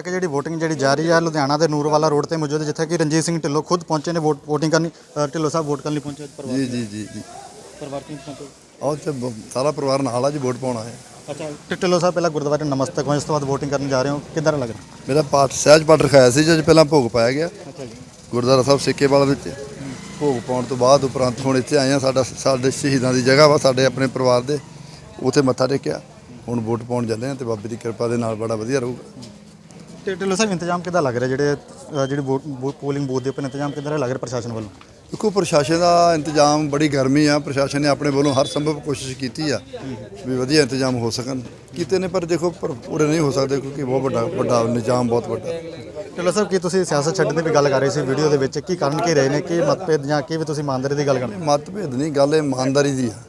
ਤੱਕ ਜਿਹੜੀ VOTING ਜਿਹੜੀ ਜਾਰੀ ਹੈ ਲੁਧਿਆਣਾ ਦੇ ਨੂਰਵਾਲਾ ਰੋਡ ਤੇ ਮੌਜੂਦ ਹੈ, ਜਿੱਥੇ ਕਿ ਰਣਜੀਤ ਸਿੰਘ ਢਿੱਲੋਂ ਖੁਦ ਪਹੁੰਚੇ ਨੇ ਵੋਟ VOTING ਕਰਨ ਅ, ਢਿੱਲੋਂ ਸਾਹਿਬ ਵੋਟ ਕਰਨ ਲਈ ਪਹੁੰਚੇ ਪਰਿਵਾਰ ਜੀ ਜੀ ਜੀ ਜੀ। ਪਰਿਵਾਰ ਤੋਂ ਪਹੁੰਚੇ? ਆਹ ਬ- ਸਾਰਾ ਪਰਿਵਾਰ ਨਾਲ ਆ ਜੀ ਵੋਟ ਪਾਉਣਾ ਹੈ ਅੱਛਾ ਢਿੱਲੋਂ ਸਾਹਿਬ ਪਹਿਲਾਂ ਗੁਰਦੁਆਰੇ ਨਮਸਤਕ ਹੋਏ ਉਸ ਤੋਂ ਬਾਅਦ VOTING ਕਰਨ ਜਾ ਰਹੇ ਹੋ ਕਿੱਦਾਂ ਦਾ ਲੱਗ ਰਿਹਾ ਮੇਰਾ ਪਾਠ ਸਹਿਜ ਪਾਠ ਰਖਾਇਆ ਸੀ ਜਦ ਪਹਿਲਾਂ ਭੋਗ ਪਾਇਆ ਗਿਆ। ਅੱਛਾ ਜੀ। ਗੁਰਦੁਆਰਾ ਸਾਹਿਬ ਸਿੱਕੇਵਾਲਾ ਵਿੱਚ। ਭੋਗ ਪਾਉਣ ਤੋਂ ਬਾਅਦ ਉਪਰੰਤ ਹੁਣ ਇੱਥੇ ਆਏ ਆ ਸਾਡਾ ਸਾਡੇ ਸ਼ਹੀਦਾਂ ਦੀ ਜਗ੍ਹਾ ਵਾ ਸਾਡੇ ਆਪਣੇ ਪਰਿਵਾਰ ਦੇ। ਉੱਥੇ ਮੱਥਾ ਟੇਕਿਆ। ਹੁਣ ਵੋਟ ਪਾਉਣ ਚੱਲੇ ਆ ਤੇ ਬਾਬੇ ਦੀ ਕਿਰਪਾ ਦੇ ਨਾਲ ਬੜਾ ਵਧੀਆ ਰਹੂਗਾ। ਤੇ ਢਿੱਲੋਂ ਸਾਹਿਬ ਇੰਤਜ਼ਾਮ ਕਿੱਦਾਂ ਲੱਗ ਰਿਹਾ? ਜਿਹੜੇ ਅ, ਜਿਹੜੀ ਵੋਟ ਵੋਟ- ਪੋਲਿੰਗ ਬੂਥ ਦੇ ਉੱਪਰ ਇੰਤਜ਼ਾਮ ਕਿੱਦਾਂ ਲੱਗ ਰਿਹਾ ਪ੍ਰਸ਼ਾਸਨ ਵੱਲੋਂ? ਦੇਖੋ ਪ੍ਰਸ਼ਾਸਨ ਦਾ ਇੰਤਜ਼ਾਮ ਬੜੀ ਗਰਮੀ ਆ। ਪ੍ਰਸ਼ਾਸਨ ਨੇ ਆਪਣੇ ਵੱਲੋਂ ਹਰ ਸੰਭਵ ਕੋਸ਼ਿਸ਼ ਕੀਤੀ ਆ ਵੀ ਵਧੀਆ ਇੰਤਜ਼ਾਮ ਹੋ ਸਕਣ। ਕੀਤੇ ਨੇ ਪਰ ਦੇਖੋ ਪਰ ਪੂਰੇ ਨਹੀਂ ਹੋ ਸਕਦੇ ਕਿਉਂਕਿ ਬਹੁਤ ਵੱਡਾ ਵੱਡਾ ਨਿਜ਼ਾਮ ਬਹੁਤ ਵੱਡਾ। ਢਿੱਲੋਂ ਸਾਹਿਬ ਕੀ ਤੁਸੀਂ ਸਿਆਸਤ ਛੱਡਣ ਦੀ ਵੀ ਗੱਲ ਕਰ ਰਹੇ ਸੀ ਵੀਡੀਓ ਦੇ ਵਿੱਚ? ਕੀ ਕਾਰਨ ਕੀ ਰਹੇ ਨੇ? ਕੀ ਮਤਭੇਦ ਜਾਂ ਕੀ ਵੀ ਤੁਸੀਂ ਇਮਾਨਦਾਰੀ ਦੀ ਗੱਲ ਕਰਦੇ ਮਤਭੇਦ ਨਹੀਂ ਗੱਲ ਇਮਾਨਦਾਰੀ ਦੀ ਆ।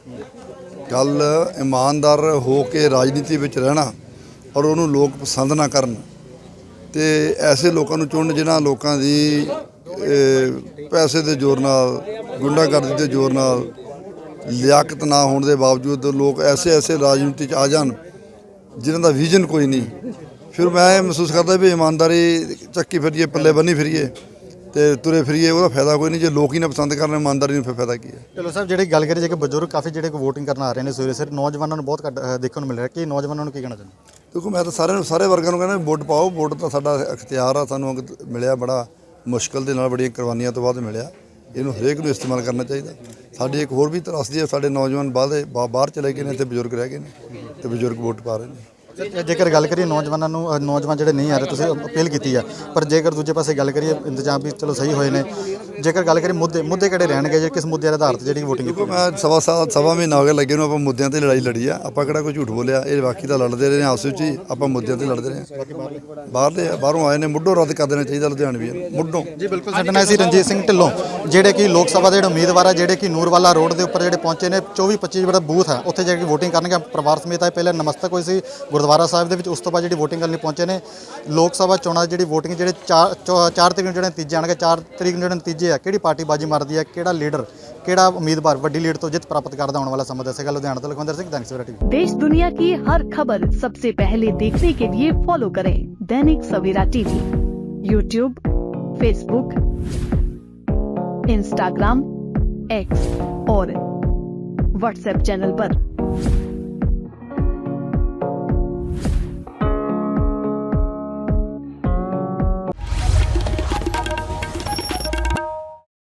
ਗੱਲ ਇਮਾਨਦਾਰ ਹੋ ਕੇ ਰਾਜਨੀਤੀ ਵਿੱਚ ਰਹਿਣਾ ਔਰ ਉਹਨੂੰ ਲੋਕ ਪਸੰਦ ਨਾ ਕਰਨ। ਤੇ ਐਸੇ ਲੋਕਾਂ ਨੂੰ ਚੁਣਨ ਜਿਨ੍ਹਾਂ ਲੋਕਾਂ ਦੀ ਪੈਸੇ ਦੇ ਜ਼ੋਰ ਨਾਲ, ਗੁੰਡਾਗਰਦੀ ਦੇ ਜ਼ੋਰ ਨਾਲ ਲਿਆਕਤ ਨਾ ਹੋਣ ਦੇ ਬਾਵਜੂਦ ਲੋਕ ਐਸੇ ਐਸੇ ਰਾਜਨੀਤੀ 'ਚ ਆ ਜਾਣ, ਜਿਨ੍ਹਾਂ ਦਾ ਵਿਜ਼ਨ ਕੋਈ ਨਹੀਂ। ਫਿਰ ਮੈਂ ਇਹ ਮਹਿਸੂਸ ਕਰਦਾ ਵੀ ਇਮਾਨਦਾਰੀ ਚੱਕੀ ਫਿਰੀਏ, ਪੱਲੇ ਬੰਨੀ ਫਿਰੀਏ ਤੇ ਤੁਰੇ ਫਿਰੀਏ, ਉਹਦਾ ਫਾਇਦਾ ਕੋਈ ਨਹੀਂ। ਜੇ ਲੋਕ ਹੀ ਨਾ ਪਸੰਦ ਕਰਨ, ਇਮਾਨਦਾਰੀ ਨੂੰ ਫਿਰ ਫਾਇਦਾ ਕੀ ਹੈ? ਚਲੋ ਸਾਹਿਬ ਜਿਹੜੀ ਗੱਲ ਕਰੀ, ਜੇ ਕਿ ਬਜ਼ੁਰਗ ਕਾਫੀ ਜਿਹੜੇ ਵੋਟਿੰਗ ਕਰਨ ਆ ਰਹੇ ਨੇ ਸਵੇਰੇ, ਸਿਰ, ਨੌਜਵਾਨਾਂ ਨੂੰ ਬਹੁਤ ਘੱਟ ਦੇਖਣ ਨੂੰ ਮਿਲ ਰਿਹਾ। ਕਿ ਨੌਜਵਾਨਾਂ ਨੂੰ ਕੀ ਕਹਿਣਾ ਚਾਹੁੰਦੇ? ਦੇਖੋ, ਮੈਂ ਤਾਂ ਸਾਰਿਆਂ ਨੂੰ ਸਾਰੇ ਵਰਗਾਂ ਨੂੰ ਕਹਿੰਦਾ ਵੀ ਵੋਟ ਪਾਓ, ਵੋਟ ਤਾਂ ਸਾਡਾ ਅਖਤਿਆਰ ਆ, ਸਾਨੂੰ ਅੰਗ ਮਿਲਿਆ ਬੜਾ ਮੁਸ਼ਕਲ ਦੇ ਨਾਲ ਬੜੀਆਂ ਕੁਰਬਾਨੀਆਂ ਤੋਂ ਬਾਅਦ ਮਿਲਿਆ। ਇਹਨੂੰ ਹਰੇਕ ਨੂੰ ਇਸਤੇਮਾਲ ਕਰਨਾ ਚਾਹੀਦਾ। ਸਾਡੀ ਇੱਕ ਹੋਰ ਵੀ ਤਰਾਸਦੀ ਹੈ, ਸਾਡੇ ਨੌਜਵਾਨ ਬਾਹਰ ਬਾ- ਬਾਹਰ ਚਲੇ ਗਏ ਨੇ ਤੇ ਬਜ਼ੁਰਗ ਰਹਿ ਗਏ ਨੇ ਤੇ ਬਜ਼ੁਰਗ ਵੋਟ ਪਾ ਰਹੇ ਨੇ। ਜੇਕਰ ਗੱਲ ਕਰੀਏ ਨੌਜਵਾਨਾਂ ਨੂੰ ਅ, ਨੌਜਵਾਨ ਜਿਹੜੇ ਨਹੀਂ ਆ ਰਹੇ ਤੁਸੀਂ ਅਪੀਲ ਕੀਤੀ ਆ। ਪਰ ਜੇਕਰ ਦੂਜੇ ਪਾਸੇ ਗੱਲ ਕਰੀਏ ਇੰਤਜ਼ਾਮ ਵੀ ਚਲੋ ਸਹੀ ਹੋਏ ਨੇ। ਜੇਕਰ ਗੱਲ ਕਰੀਏ ਮੁੱਦੇ ਮੁੱਦੇ ਕਿਹੜੇ ਰਹਿਣਗੇ? ਜੇ ਕਿਸ ਮੁੱਦੇ ਦੇ ਆਧਾਰ ਤੇ ਜਿਹੜੀ VOTING ਦੇਖੋ ਮੈਂ ਸਵਾ ਸਾਲ ਸਵਾ ਮਹੀਨਾ ਹੋ ਗਿਆ ਲੱਗੇ ਨੂੰ ਆਪਾਂ ਮੁੱਦਿਆਂ ਤੇ ਲੜਾਈ ਲੜੀ ਆ। ਆਪਾਂ ਕਿਹੜਾ ਕੋਈ ਝੂਠ ਬੋਲਿਆ? ਇਹ ਬਾਕੀ ਤਾਂ ਲੜਦੇ ਰਹੇ ਨੇ ਆਪਸ ਵਿੱਚ ਹੀ ਆਪਾਂ ਮੁੱਦਿਆਂ ਤੇ ਲੜਦੇ ਰਹੇ ਬਾਹਰਲੇ ਬਾਹਰੋਂ ਆਏ ਨੇ ਮੁੱਢੋਂ ਰੱਦ ਕਰ ਦੇਣਾ ਚਾਹੀਦਾ ਲੁਧਿਆਣਵੀ ਮੁੱਢੋਂ। ਜੀ ਬਿਲਕੁਲ। ਸਾਡੇ ਨਾਲ ਸੀ ਰਣਜੀਤ ਸਿੰਘ ਢਿੱਲੋਂ ਜਿਹੜੇ ਕਿ ਲੋਕ ਸਭਾ ਦੇ ਜਿਹੜੇ ਉਮੀਦਵਾਰ ਆ ਜਿਹੜੇ ਕਿ ਨੂਰਵਾਲਾ ਰੋਡ ਦੇ ਉੱਪਰ ਜਿਹੜੇ ਪਹੁੰਚੇ ਨੇ 24 25 ਜਿਹੜਾ ਬੂਥ ਹੈ ਉੱਥੇ ਜਾ ਕੇ VOTING ਕਰਨਗੇ। ਪਰਿਵਾਰ ਸਮੇਤ ਆਏ ਪਹਿਲੇ ਨਮਸਤਕ ਹੋਈ ਸੀ ਗੁਰਦੁਆਰਾ गुरद्वारा साहब के उस तो बाद जी वोटिंग करनी पहुँचे ने लोग सभा चोणा जी वोटिंग जे चार चार तरीक जो नतीजे आने चार तरीक जो नतीजे है कि पार्टी बाजी मारती है कि उम्मीदवार वीड्डी लीड तो जित प्राप्त करता आने वाला समय दसेगा लुधियान तो लखविंदर सिंह दैनिक टीवी देश दुनिया की हर खबर सबसे पहले देखने के लिए फॉलो करें Dainik Savera TV YouTube Facebook Instagram X और व्हाट्सएप चैनल आरोप